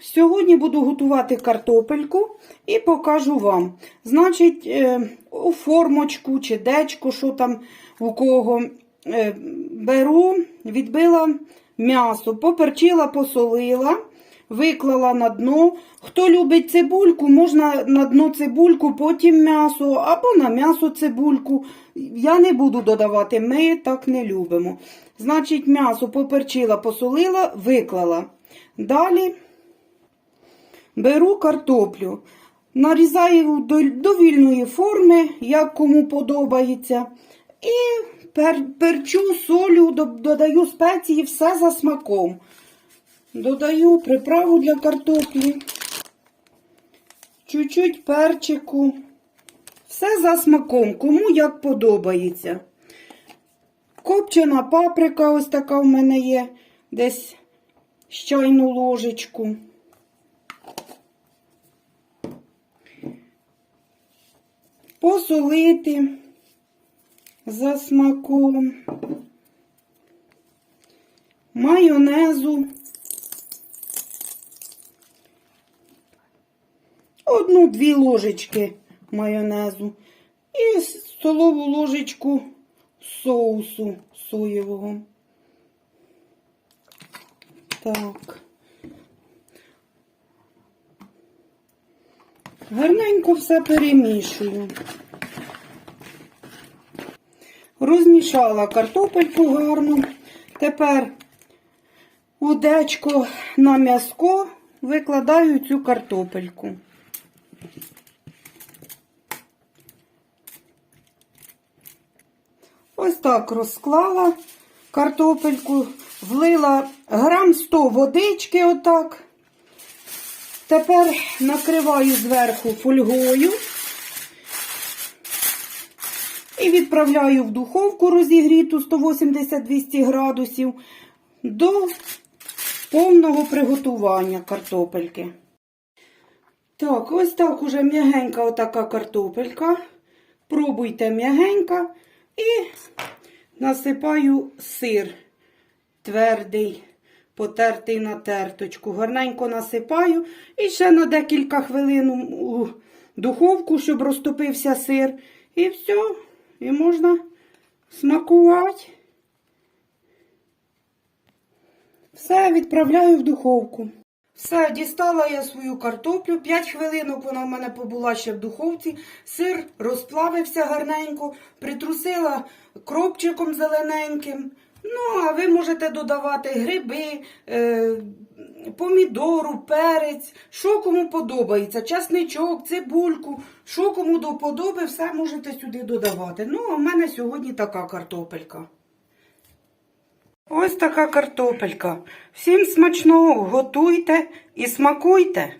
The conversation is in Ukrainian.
Сьогодні буду готувати картопельку і покажу вам. Значить, е, у формочку чи дечку, що там у кого, е, беру, відбила м'ясо, поперчила, посолила, виклала на дно. Хто любить цибульку, можна на дно цибульку, потім м'ясо, або на м'ясо цибульку. Я не буду додавати, ми так не любимо. Значить, м'ясо поперчила, посолила, виклала. Далі беру картоплю, нарізаю до довільної форми, як кому подобається. І пер, перчу, солю, до- додаю спеції, все за смаком. Додаю приправу для картоплі, чуть-чуть перчику. Все за смаком, кому як подобається. Копчена паприка, ось така в мене є, десь з чайну ложечку. Посолити за смаком. Майонезу. Одну-дві ложечки майонезу. І столову ложечку соусу соєвого. Так. Гарненько все перемішую. Розмішала картопельку гарно. Тепер у на м'язко викладаю цю картопельку. Ось так розклала картопельку, влила грам 100 водички отак. Тепер накриваю зверху фольгою і відправляю в духовку розігріту 180-200 градусів до повного приготування картопельки. Так, ось так уже м'ягенька отака картопелька. Пробуйте м'ягенька і насипаю сир твердий, потертий на терточку. Гарненько насипаю і ще на декілька хвилин у духовку, щоб розтопився сир. І все, і можна смакувати. Все, відправляю в духовку. Все, дістала я свою картоплю. 5 хвилинок вона в мене побула ще в духовці. Сир розплавився гарненько, притрусила кропчиком зелененьким. Ну, а ви можете додавати гриби, е, помідору, перець, що кому подобається, часничок, цибульку, що кому до подоби, все можете сюди додавати. Ну, а в мене сьогодні така картопелька. Ось така картопелька. Всім смачного, готуйте і смакуйте.